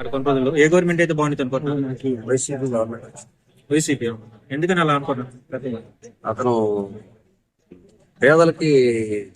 మరి కొన్ని రోజులు ఏ గవర్నమెంట్ అయితే బాగుంటుంది అనుకుంటున్నారు వైసీపీ గవర్నమెంట్ వైసీపీ. ఎందుకని అలా అనుకుంటున్నారు అతను పేదలకి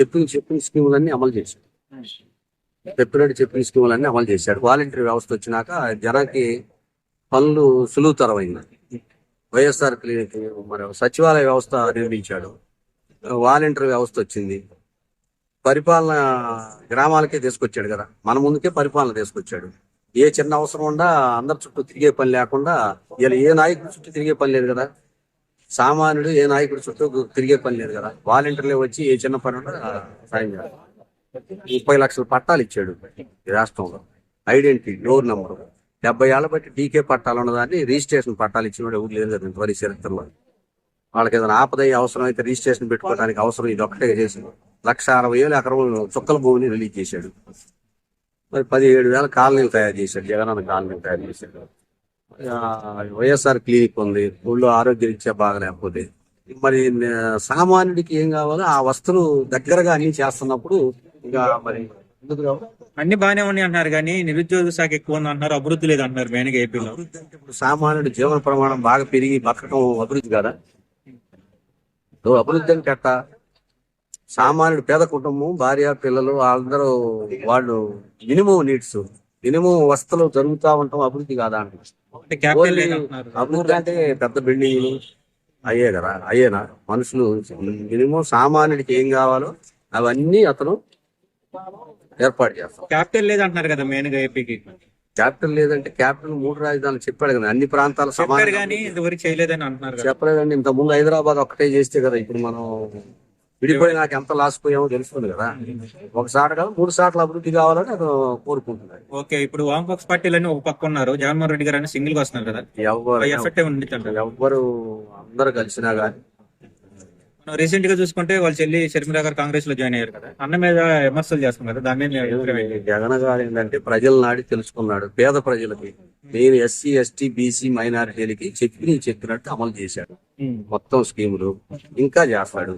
చెప్పిన చెప్పిన స్కీములన్నీ అమలు చేశాడు. చెప్పినట్టు చెప్పిన స్కీములన్నీ అమలు చేశాడు. వాలంటీర్ వ్యవస్థ వచ్చినాక జనానికి పనులు సులువుతరమైంది. వైఎస్ఆర్ క్లినిక్ మరి సచివాలయ వ్యవస్థ నిర్మించాడు. వాలంటీర్ వ్యవస్థ వచ్చింది. పరిపాలన గ్రామాలకే తీసుకొచ్చాడు కదా. మన ముందుకే పరిపాలన తీసుకొచ్చాడు. ఏ చిన్న అవసరం ఉండా అందరి చుట్టూ తిరిగే పని లేకుండా ఇలా ఏ నాయకుడి చుట్టూ తిరిగే పని లేదు కదా. సామాన్యుడు ఏ నాయకుడి చుట్టూ తిరిగే పని లేదు కదా. వాలంటీర్లే వచ్చి ఏ చిన్న పని ఉన్నా సాయం చేయాలి. ముప్పై లక్షల పట్టాలు ఇచ్చాడు ఈ రాష్ట్రంలో. Identity door number. డెబ్బై ఏళ్ళ బట్టి డీకే పట్టాలు ఉన్నదాన్ని రిజిస్ట్రేషన్ పట్టాలు ఇచ్చినోడు ఎవరు లేదు కదా ఇంతవరకు చరిత్రలో. వాళ్ళకి ఏదైనా ఆపద అవసరం అయితే రిజిస్ట్రేషన్ పెట్టుకోవడానికి అవసరం ఇది ఒక్కటే చేసింది. లక్ష అరవై వేలు ఎకరం చుక్కల భూమిని రిలీజ్ చేశాడు. మరి పదిహేడు వేల కాలనీలు తయారు చేశాడు జగనన్న కాలనీలు తయారు చేశాడు వైఎస్ఆర్ క్లినిక్ ఉంది ఊళ్ళో ఆరోగ్య రీత్యా బాగలేకపోతే మరి సామాన్యుడికి ఏం కావాలో ఆ వస్తువులు దగ్గరగా అన్ని చేస్తున్నప్పుడు ఇంకా మరి? అన్ని బాగానే ఉన్నాయి అంటున్నారు కానీ నిరుద్యోగ శాఖ ఎక్కువ ఉంది అంటున్నారు అభివృద్ధి లేదు అంటున్నారు మెయిన్గా ఏపీలో ఇప్పుడు సామాన్యుడి జీవన ప్రమాణం బాగా పెరిగి బతకడం అభివృద్ధి కదా? అభివృద్ధి అంటే అట్ట సామాన్యుడు పేద కుటుంబం భార్య పిల్లలు అందరూ వాళ్ళు మినిమం నీడ్స్ మినిమం వస్తువులు జరుగుతా ఉంటాం అభివృద్ధి కాదా అభివృద్ధి అంటే పెద్ద బిల్డింగ్లు అయ్యే కదా అయ్యేనా మనుషులు. మినిమం సామాన్యుడికి ఏం కావాలో అవన్నీ అతను ఏర్పాటు చేస్తాం క్యాపిటల్ లేదు అంటున్నారు కదా మెయిన్గా ఏపీకి. క్యాపిటల్ లేదంటే క్యాపిటల్ మూడు రాజధానులు చెప్పాడు కదా అన్ని ప్రాంతాలు సమానం చెప్పలేదండి ఇంత ముందు హైదరాబాద్ ఒక్కటే చేస్తే కదా ఇప్పుడు మనం విడిపోయి నాకు ఎంత లాస్ పోయామో తెలుస్తుంది కదా. ఒకసారి కదా మూడు సార్లు అభివృద్ధి కావాలని అతను కోరుకుంటున్నాడు. ఓకే ఇప్పుడు వామపక్ష పార్టీలన్నీ ఒక పక్క ఉన్నారు. జగన్మోహన్ రెడ్డి గారు సింగిల్గా వస్తున్నారు కదా. ఎవరు ఎఫెక్ట్ ఉంది ఎవ్వరు అందరు కలిసినా మనం రీసెంట్గా చూసుకుంటే వాళ్ళ చెల్లి షర్మిల గారు కాంగ్రెస్లో జాయిన్ అయ్యారు కదా. అన్న మీద విమర్శలు చేస్తున్నారు కదా దాని మీద? జగన్ గారు ఏంటంటే ప్రజల నాడి తెలుసుకున్నాడు. పేద ప్రజలకి నేను ఎస్సీ ఎస్టీ బీసీ మైనారిటీలకి చెప్పి చెప్పినట్టు అమలు చేశాడు. మొత్తం స్కీములు ఇంకా చేస్తాడు.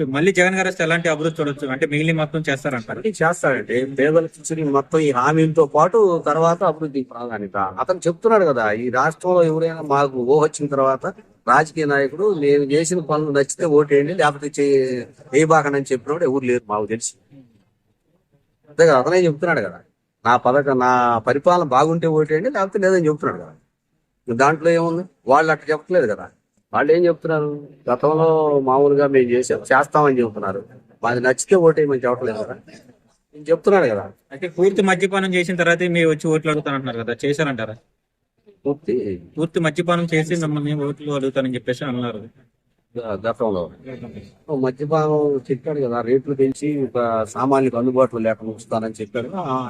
మళ్ళీ జగన్ గారు వస్తే ఎలాంటి అభివృద్ధి చూడొచ్చు? అంటే మిగిలిన మొత్తం చేస్తారంటారు. చేస్తారండి. పేదల మొత్తం ఈ హామీలతో పాటు తర్వాత అభివృద్ధి ప్రాధాన్యత. అతను చెప్తున్నాడు కదా ఈ రాష్ట్రంలో ఎవరైనా మాకు ఊహ వచ్చిన తర్వాత రాజకీయ నాయకుడు నేను చేసిన పనులు నచ్చితే ఓటేయండి లేకపోతే చేయబాకనని వేయబాకండి చెప్పినప్పుడు ఎవరు లేరు మాకు తెలిసి. అంతే కదా అతనే చెప్తున్నాడు కదా. నా పథకం నా పరిపాలన బాగుంటే ఓటేయండి లేకపోతే లేదని చెప్తున్నాడు కదా. దాంట్లో ఏముంది? వాళ్ళు అట్లా చెప్పట్లేదు కదా. వాళ్ళు ఏం చెప్తున్నారు? గతంలో మామూలుగా మేము చేసాం చేస్తామని చెప్తున్నారు. మాది నచ్చితే ఓటేయమని చెప్పట్లేదు కదా. నేను చెప్తున్నాడు కదా. అంటే పూర్తి మద్యపానం చేసిన తర్వాత మీరు వచ్చి ఓట్లు అడుగుతానంటున్నారు కదా. చేశారంటారా? పూర్తి. పూర్తి మద్యపానం చేసి మిమ్మల్ని ఓట్లు అడుగుతానని చెప్పేసి అన్నారు. గతంలో మద్యపానం చెప్పాడు కదా రేట్లు పెంచి ఒక సామాన్యులకు అందుబాటులో లేకుండా ఉంచుతానని చెప్పాడు.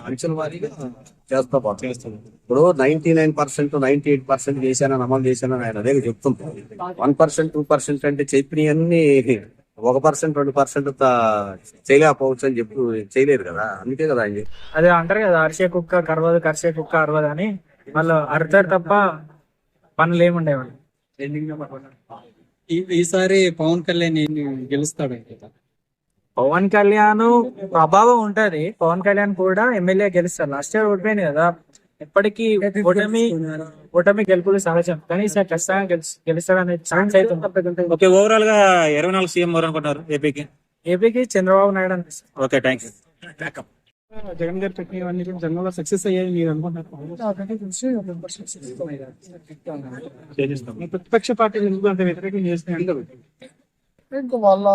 అంచెల వారీగా చేస్తా పోతాం. ఇప్పుడు ninety nine percent ninety eight percent చేశానని అమలు చేశానని ఆయన అదే చెప్తుంటారు వన్ పర్సెంట్ టూ పర్సెంట్ అంటే చెప్పినవన్నీ ఒక పర్సెంట్ రెండు పర్సెంట్ చేయలేకపోవచ్చు అని చెప్పి చేయలేరు కదా. అందుకే కదా ఆయన అదే అంటారు కదా అరిసే కుక్క కరవదు కరిసే కుక్క అరవదు అని. వాళ్ళు అరుతారు తప్ప పనులు ఏముండేవాళ్ళు ఈసారి పవన్ కళ్యాణ్ గెలుస్తాడు పవన్ కళ్యాణ్ ప్రభావం ఉంటది. పవన్ కళ్యాణ్ కూడా ఎమ్మెల్యే గెలుస్తారు లాస్ట్ ఇయర్ ఓడిపోయింది కదా. ఎప్పటికీ ఓటమి ఓటమి గెలుపులు సహజం. కానీ ఈసారి ఖచ్చితంగా గెలుస్- గెలుస్తాడనే ఛాన్స్ అయితే ఉంది. ఓకే ఓవరాల్గా ఇరవై నాలుగు సీఎం ఎవరు అనుకుంటారు ఏపీకి? ఏపీకి చంద్రబాబు నాయుడు అనిపిస్తుంది. ఓకే థ్యాంక్ యూ జగన్ గారు పెట్టినవన్నీ కూడా జనంలో సక్సెస్ అయ్యాయి మీరు అనుకుంటున్నారు. ప్రతిపక్ష పార్టీలు ఎందుకు అంత వ్యతిరేకం చేస్తున్నాయి? ఇంకా వాళ్ళ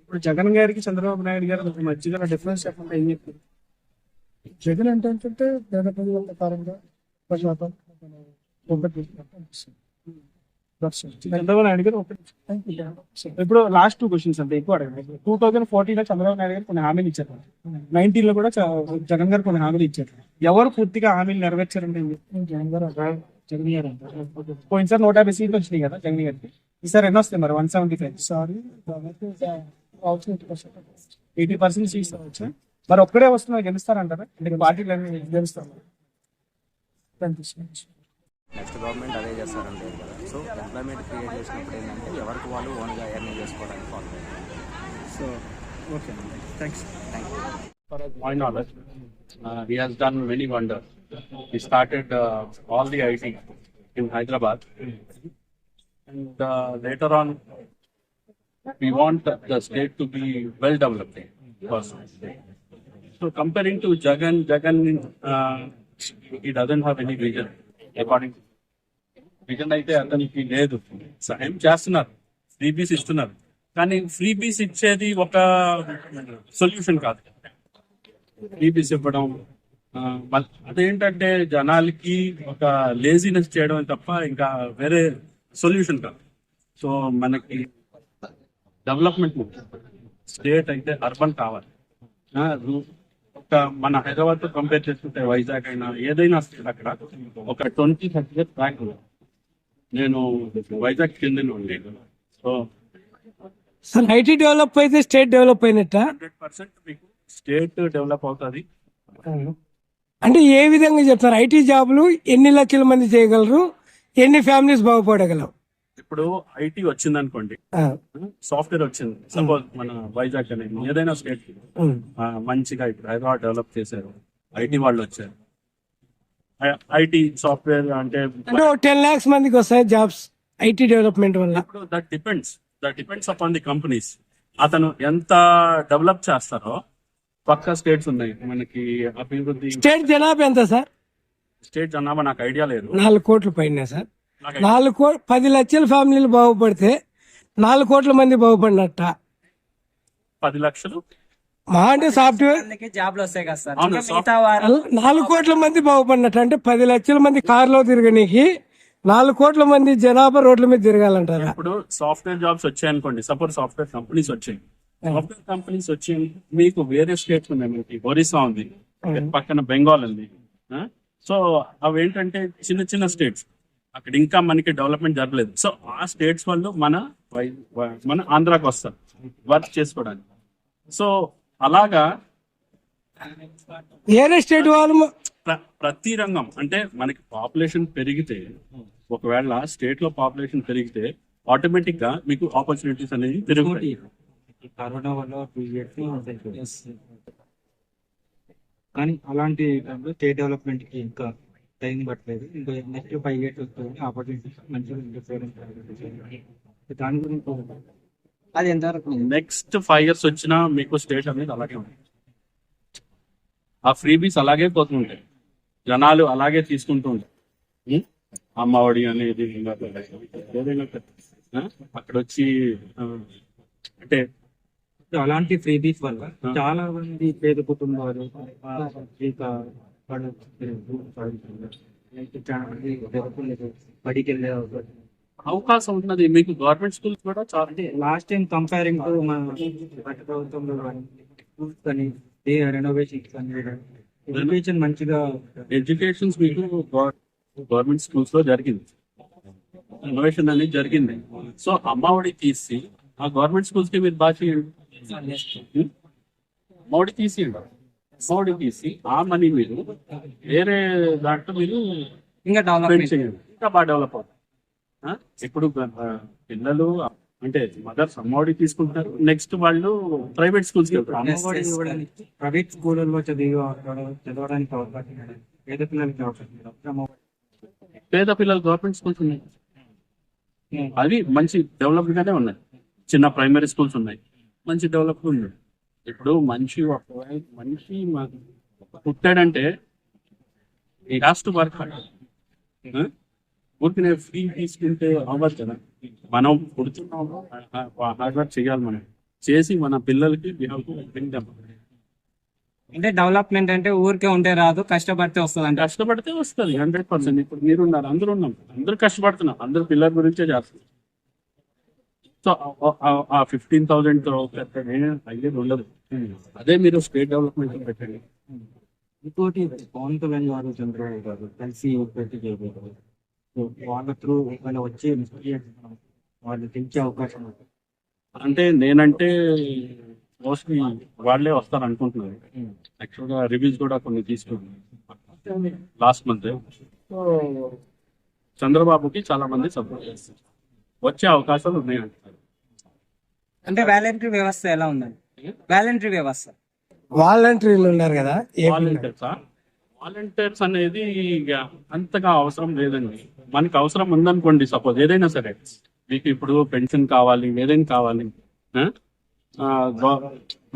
ఇప్పుడు జగన్ గారికి చంద్రబాబు నాయుడు గారు మధ్యలో డిఫరెన్స్ చెప్పండి ఏం చెప్తారు? జగన్ అంటే ఏంటంటే పేద ప్రజల ప్రకారంగా ప్రజాతం ఒకటి చంద్రబాబు నాయుడు గారు ఇప్పుడు లాస్ట్ టూ క్వశ్చన్స్ అంటే ఎక్కువ అడగండి. టూ థౌసండ్ ఫోర్టీన్లో చంద్రబాబు నాయుడు గారు కొన్ని హామీలు ఇచ్చారు. నైన్టీన్లో కూడా జగన్ గారు కొన్ని హామీలు ఇచ్చారు. ఎవరు పూర్తిగా హామీలు నెరవేర్చారండి? జగన్ గారు జగన్ గారు అంటారు పోయినసారి నూట యాభై సీట్లు వచ్చినాయి కదా జగన్ గారికి. ఈసారి ఎన్ని వస్తాయి మరి? One seventy five sorry eighty percent seats వచ్చా? మరి ఒక్కడే వస్తున్నారు గెలుస్తారంటారా? అంటే పార్టీలు గెలుస్తారు? Thank you so much next government అదే చేస్తారని లేదు కదా సో ఎంప్లాయ్మెంట్ క్రియేట్ చేసినప్పుడు ఏంటంటే ఎవరికి వాళ్ళు ఓన్గా ఎర్నింగ్ చేసుకోవడానికి పాల్గొంటారు so okay thanks far as my knowledge, uh, he has done many wonders. He started uh, all the IT in Hyderabad, and uh, later on, we want the state to be well developed. First. So comparing to Jagan, Jagan, uh, he doesn't have any vision. According return అయితే అతనికి లేదు. సహాయం చేస్తున్నారు. Free బీస్ ఇస్తున్నారు. కానీ free బీస్ ఇచ్చేది ఒక సొల్యూషన్ కాదు. ఫ్రీ బీస్ ఇవ్వడం అదేంటంటే జనాలకి ఒక లేజినెస్ చేయడం తప్ప ఇంకా వేరే సొల్యూషన్ కాదు. సో మనకి డెవలప్మెంట్ స్టేట్ అయితే అర్బన్ కావాలి. మన హైదరాబాద్తో కంపేర్ చేసుకుంటే వైజాగ్ అయినా ఏదైనా state అక్కడ ఒక ట్వంటీ థర్టీ ఇయర్స్ బ్యాక్ నేను వైజాగ్ చెందిన ఉండే సో సార్ ఐటీ డెవలప్ అయితే స్టేట్ డెవలప్ అయినట్ట? హండ్రెడ్ పర్సెంట్ మీకు స్టేట్ డెవలప్ అవుతుంది. అంటే ఏ విధంగా చెప్తారు? ఐటీ జాబులు ఎన్ని లక్షల మంది చేయగలరు? ఎన్ని ఫ్యామిలీస్ బాగుపడగలవు? ఇప్పుడు ఐటీ వచ్చింది అనుకోండి సాఫ్ట్వేర్ వచ్చింది. సపోజ్ మన వైజాగ్ అనేది ఏదైనా స్టేట్. మంచిగా ఇప్పుడు హైదరాబాద్ డెవలప్ చేశారు. ఐటీ వాళ్ళు వచ్చారు. ఐటీ సాఫ్ట్వేర్ అంటే టెన్ లాక్స్ మందికి వస్తాయి జాబ్స్ ఐటీ డెవలప్మెంట్ వల్ల. ఇప్పుడు that depends. That depends upon the companies. అతను ఎంత డెవలప్ చేస్తారో పక్క స్టేట్స్ ఉన్నాయి. మనకి అభివృద్ధి స్టేట్ జనాభా ఎంత సార్? స్టేట్ జనాభా నాకు ఐడియా లేదు. నాలుగు కోట్ల పైన సార్. నాలుగు కో పది లక్షల ఫ్యామిలీలు బాగుపడితే నాలుగు కోట్ల మంది బాగుపడినట్ట. పది లక్షలు? మా అంటే సాఫ్ట్వేర్ వాళ్ళకి జాబ్లు వస్తాయి కదా సార్. అవును, ఇంకా మిగతా వారు నాలుగు కోట్ల మంది బాగుపడినట్టు. అంటే పది లక్షల మంది కారులో తిరగనీకి నాలుగు కోట్ల మంది జనాభా రోడ్ల మీద తిరగాలంటారా? ఇప్పుడు సాఫ్ట్వేర్ జాబ్స్ వచ్చాయి అనుకోండి సపోజ్ సాఫ్ట్వేర్ కంపెనీస్ వచ్చాయి. సాఫ్ట్వేర్ కంపెనీస్ వచ్చి మీకు వేరే స్టేట్స్ ఉన్నాయి. మనకి ఒరిస్సా ఉంది. పక్కన బెంగాల్ ఉంది. సో అవి ఏంటంటే చిన్న చిన్న స్టేట్స్. అక్కడ ఇంకా మనకి డెవలప్మెంట్ జరగలేదు. సో ఆ స్టేట్స్ వాళ్ళు మన మన ఆంధ్రాకి వస్తారు. వర్క్ చేసుకోవడానికి. సో అలాగా వేరే స్టేట్ వాళ్ళు ప్ర- ప్రతి రంగం అంటే మనకి పాపులేషన్ పెరిగితే ఒకవేళ స్టేట్లో పాపులేషన్ పెరిగితే ఆటోమేటిక్గా మీకు ఆపర్చునిటీస్ అనేవి పెరుగుతాయి. కరోనా వల్ల కానీ అలాంటి స్టేట్ డెవలప్మెంట్కి ఇంకా టైం పట్టలేదు. ఇంకా నెక్స్ట్ ఫైవ్ ఇయర్స్ వస్తుంది. ఆపర్చునిటీస్ మంచిగా ఉంటుంది దాని గురించి అది ఎంతవరకు నెక్స్ట్ ఫైవ్ ఇయర్స్ వచ్చినా మీకు స్టేట్ అనేది అలాగే ఉంది. ఆ ఫ్రీబీస్ అలాగే పోతుంటాయి. జనాలు అలాగే తీసుకుంటూ ఉంటారు? అమ్మఒడి అనేది? అక్కడ వచ్చి అంటే అలాంటి ఫ్రీబీస్ వల్ల చాలా మంది పేద కుటుంబాలు ఇంకా అవకాశం అవకాశం ఉన్నది. మీకు గవర్నమెంట్ స్కూల్స్ కూడా చాలా అంటే లాస్ట్ టైం కంపేరింగ్ టు మన గత ప్రభుత్వంలో స్కూల్స్ కానీ రెనోవేషన్స్ కానీ ఎడ్యుకేషన్ మంచిగా ఎడ్యుకేషన్స్ మీకు గవర్నమెంట్ స్కూల్స్లో జరిగింది. ఇన్నోవేషన్ అనేది జరిగింది. సో అమ్మఒడి తీసి ఆ గవర్నమెంట్ స్కూల్స్కి మీరు బాగా చేయండి? అమ్మఒడి తీసేయండి. అమ్మఒడి తీసి ఆ మనీ మీరు వేరే దాంట్లో మీరు ఇంకా డెవలప్మెంట్ చేయండి. ఇంకా బాగా డెవలప్ అవుతుంది. ఆ? ఇప్పుడు పిల్లలు అంటే మదర్స్ అమ్మఒడి తీసుకుంటారు. నెక్స్ట్ వాళ్ళు ప్రైవేట్ స్కూల్స్ ప్రైవేట్ స్కూళ్ళలో చదివి చదవడానికి అవకాశం. పేద పిల్లలకి అవకాశం ఉంది. అమ్మఒడి పేద పిల్లలు గవర్నమెంట్ స్కూల్స్ ఉన్నాయి. అవి మంచి డెవలప్డ్ గానే ఉన్నాయి. చిన్న ప్రైమరీ స్కూల్స్ ఉన్నాయి. మంచి డెవలప్ ఉంది ఇప్పుడు మనిషి ఒకవేళ మనిషి పుట్టాడంటే ఈ టు వర్క్ ఊరికి ఫ్రీ తీసుకుంటే అవ్వదు కదా. మనం పుడుతున్నాము హార్డ్ వర్క్ చేయాలి మనం. చేసి మన పిల్లలకి. అంటే డెవలప్మెంట్ అంటే ఊరికే ఉంటే రాదు కష్టపడితే వస్తుంది అంటే కష్టపడితే వస్తుంది హండ్రెడ్ పర్సెంట్ ఇప్పుడు మీరు ఉన్నారు అందరూ ఉన్నాం. అందరూ కష్టపడుతున్నాం అందరూ పిల్లల గురించే చేస్తున్నాం సో ఆ ఫిఫ్టీన్ థౌసండ్ అయ్యేది ఉండదు. అదే మీరు స్టేట్ డెవలప్మెంట్ పెట్టండి. ఇంకోటి పవన్ కళ్యాణ్ గారు చంద్రబాబు గారు కలిసి పెట్టి చేయబోతారు వాళ్ళ త్రూ వాళ్ళ వచ్చే వాళ్ళు తెచ్చే అవకాశం అంటే నేనంటే మోస్ట్లీ వాళ్ళే వస్తారు అనుకుంటున్నారు యాక్చువల్గా రివ్యూస్ కూడా కొన్ని తీసుకున్నాను. Last month. సో చంద్రబాబుకి చాలా మంది సపోర్ట్ చేస్తారు. వచ్చే అవకాశాలు ఉన్నాయి అంటున్నారు అంటే వాలంటరీ వ్యవస్థ ఎలా ఉందండి? వాలంటరీ వ్యవస్థ. వాలంటీర్లు ఉన్నారు కదా వాలంటీర్స్? అనేది ఇక అంతగా అవసరం లేదండి. మనకి అవసరం ఉందనుకోండి సపోజ్ ఏదైనా సరే. మీకు ఇప్పుడు పెన్షన్ కావాలి ఏదైనా కావాలి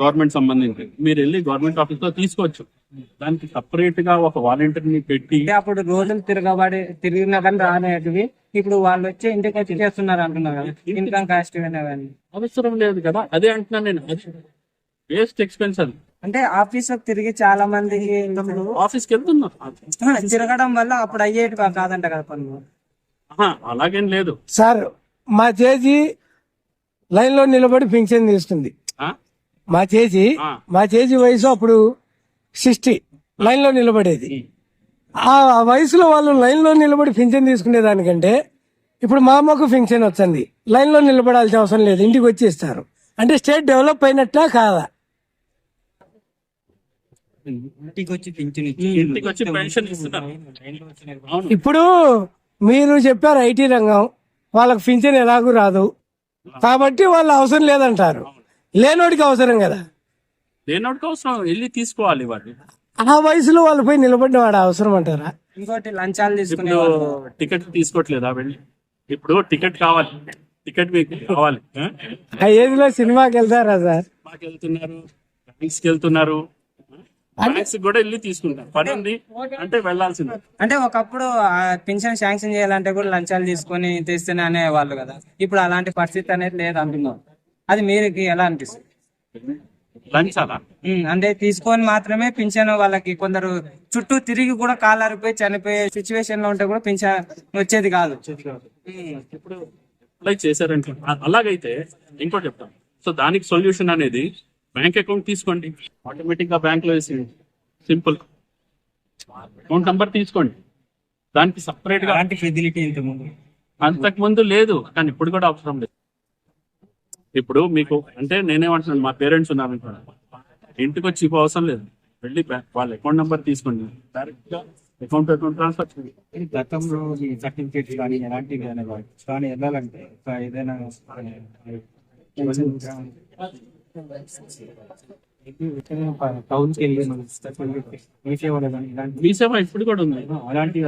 గవర్నమెంట్ సంబంధించి. మీరు వెళ్ళి గవర్నమెంట్ ఆఫీస్లో తీసుకోవచ్చు. దానికి సపరేట్గా ఒక వాలంటీర్ని పెట్టి అప్పుడు రోజులు తిరగబడి తిరిగినా కానీ రానేటివి. ఇప్పుడు వాళ్ళు వచ్చి ఇంటికి వచ్చి చేస్తున్నారు అంటున్నారు. కదా ఇన్కమ్ కాస్ట్ కానీ అవసరం లేదు కదా. అదే అంటున్నాను నేను. వేస్ట్ ఎక్స్పెన్స్ అది. అంటే ఆఫీస్లో తిరిగి చాలా మందికి ఇప్పుడు ఆఫీస్కి వెళ్తున్నా ఆ, తిరగడం వల్ల అప్పుడు అయ్యేటి కాదంట కదా పనులు అలాగేం లేదు. సార్ మా చేసి లైన్లో నిలబడి పింఛన్ తీసుకుంది ఆ? మా చేసి ఆ. మా చేసి వయసు అప్పుడు సిక్స్టీ లైన్లో నిలబడేది. ఆ వయసులో వాళ్ళు లైన్లో నిలబడి పింఛన్ తీసుకునే దానికంటే ఇప్పుడు మా అమ్మకు పింఛన్ వచ్చింది లైన్లో నిలబడాల్సిన అవసరం లేదు ఇంటికి వచ్చి ఇస్తారు అంటే స్టేట్ డెవలప్ అయినట్టా కాదా? ఇప్పుడు మీరు చెప్పారు ఐటీ రంగం వాళ్ళకి పింఛన్ ఎలాగూ రాదు. కాబట్టి వాళ్ళ అవసరం లేదంటారు. లేనోడికి అవసరం కదా. లేనోడికి అవసరం వెళ్ళి తీసుకోవాలి వాడు ఆ వయసులో వాళ్ళు పోయి నిలబడిన వాడు అవసరం అంటారా? ఇంకోటి లంచాలు తీసుకునే ఇప్పుడు టికెట్ తీసుకోవట్లేదా వెళ్ళి ఇప్పుడు టికెట్ కావాలి. టికెట్ మీకు కావాలి. ఆ? ఆ ఏజ్లో సినిమాకి వెళ్తారా సార్? మాకు వెళ్తున్నారు బ్యాంక్స్కి వెళ్తున్నారు. బ్యాంక్స్ కూడా వెళ్ళి తీసుకుంటారు. పని ఉంది అంటే వెళ్ళాల్సిందే. అంటే ఒకప్పుడు పెన్షన్ శాంక్షన్ చేయాలంటే కూడా లంచాలు తీసుకొని తెస్తేనే అనేవాళ్ళు కదా. ఇప్పుడు అలాంటి పరిస్థితి అనేది లేదు అంటున్నాం అది మీరుకి ఎలా అనిపిస్తుంది? అంటే తీసుకొని మాత్రమే పింఛన్ వాళ్ళకి కొందరు చుట్టూ తిరిగి కూడా కాలారిపోయి చనిపోయే సిచ్యువేషన్లో ఉంటే కూడా పింఛన్ వచ్చేది కాదు. ఇప్పుడు అప్లై చేశారంటే అలాగైతే ఇంకోటి చెప్తాను. సో దానికి సొల్యూషన్ అనేది బ్యాంక్ అకౌంట్ తీసుకోండి. ఆటోమేటిక్గా బ్యాంక్లో వేసి సింపుల్ అకౌంట్ నంబర్ తీసుకోండి. దానికి సపరేట్గా ఫెసిలిటీ ముందు అంతకు ముందు లేదు కానీ ఇప్పుడు కూడా అవసరం లేదు. ఇప్పుడు మీకు అంటే నేనేమంటున్నాను మా పేరెంట్స్ ఉన్నారు అనుకోండి. ఇంటికి వచ్చి అవసరం లేదు. వెళ్ళి వాళ్ళ అకౌంట్ నెంబర్ తీసుకోండి. డైరెక్ట్గా అకౌంట్ అకౌంట్ ట్రాన్స్ఫర్ గతంలో ఈ సర్టిఫికేట్స్ కానీ ఎలాంటివి కానీ కానీ వెళ్ళాలంటే ఏదైనా మీ సేవ ఇప్పుడు కూడా ఉంది. అలాంటి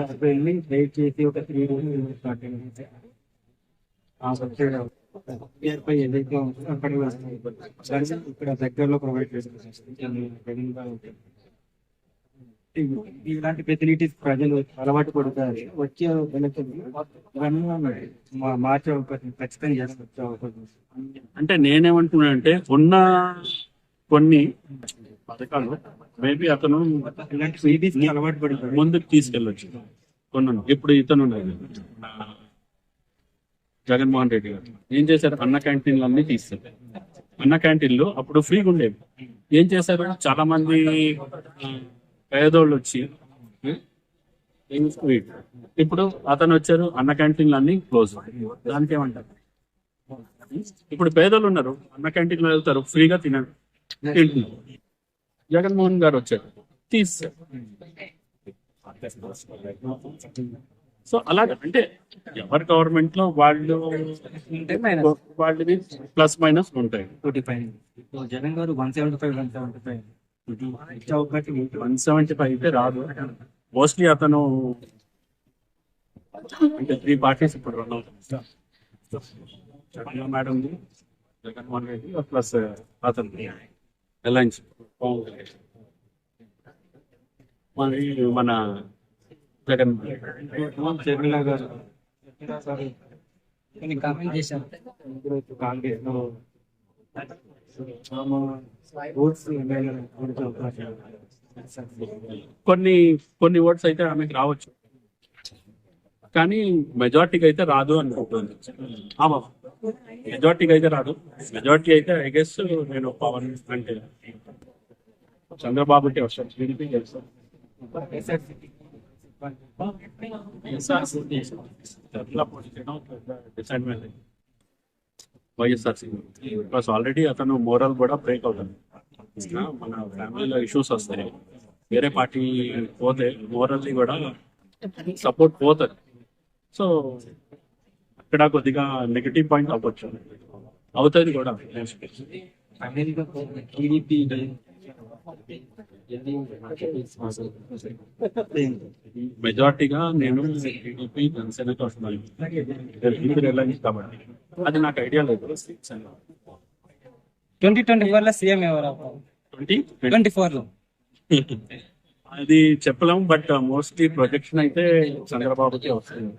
వెయిట్ చేసి ఒక త్రీ డేస్ దాన్ని ఇక్కడ దగ్గరలో ప్రొవైడ్ చేస్తారు ఇలాంటి ఫెసిలిటీస్ ప్రజలు అలవాటు పడతారు వచ్చే వెనక ఇవన్నీ ఉన్నాయి. మా- మార్చే ఖచ్చితంగా అవకాశం ఉంది. అంటే ఉన్న కొన్ని పథకాలు మేబీ అతను ఇలాంటి అలవాటు పడతారు ముందుకు తీసుకెళ్ళొచ్చు కొన్ని. ఇప్పుడు ఇతను జగన్మోహన్ రెడ్డి గారు. ఏం చేశారు? అన్న క్యాంటీన్లు అన్ని తీస్తారు. అన్న క్యాంటీన్లు అప్పుడు ఫ్రీగా ఉండేవి. ఏం చేశారు? చాలా మంది పేదోళ్ళు వచ్చి ఇప్పుడు అతను వచ్చారు అన్న క్యాంటీన్లు అన్ని క్లోజ్ దానికి ఏమంటారు? ఇప్పుడు పేదోళ్ళు ఉన్నారు. అన్న క్యాంటీన్లో వెళ్తారు ఫ్రీగా తిన తింటున్నారు. జగన్మోహన్ గారు వచ్చారు. తీస్తారు. సో అలాగే అంటే ఎవరి గవర్నమెంట్లో వాళ్ళు వాళ్ళవి ప్లస్ మైనస్ ఉంటాయి. Jagan garu one seventy five one seventy five. One seventy five అయితే రాదు. మోస్ట్లీ అతను అంటే త్రీ పార్టీస్ ఇప్పుడు రన్ అవుతుంది మేడం జగన్మోహన్ రెడ్డి ప్లస్ అతను అలయన్స్ మరి మన జగన్. షర్మిల గారు కొన్ని కామెంట్ ఉంది. కొన్ని కొన్ని ఓట్స్ అయితే ఆమెకి రావచ్చు. కానీ మెజార్టీకి అయితే రాదు అనుకుంటుంది ఆమా మెజార్టీకి అయితే రాదు. మెజార్టీ అయితే ఐ గెస్ నేను పవన్ అంటే చంద్రబాబుకి వస్తాను వైఎస్ఆర్సీపీ బికాస్ ఆల్రెడీ అతను మోరల్ కూడా బ్రేక్ అవుతుంది ఆ, మన ఫ్యామిలీలో ఇష్యూస్ వస్తాయి. వేరే పార్టీ పోతే మోరల్లీ కూడా సపోర్ట్ పోతుంది సో అక్కడ కొద్దిగా నెగిటివ్ పాయింట్ అవ్వచ్చు. అవుతుంది కూడా. మెజార్టీగా నేను టీడీపీ వస్తున్నాను. ఎలా కాబట్టి అది నాకు ఐడియా లేదు. ట్వంటీ ట్వంటీ ఫోర్లో సీఎం ఎవరు ట్వంటీ? ట్వంటీ ఫోర్లో. అది చెప్పలేము బట్ మోస్ట్లీ ప్రొజెక్షన్ అయితే చంద్రబాబుకి వస్తుంది.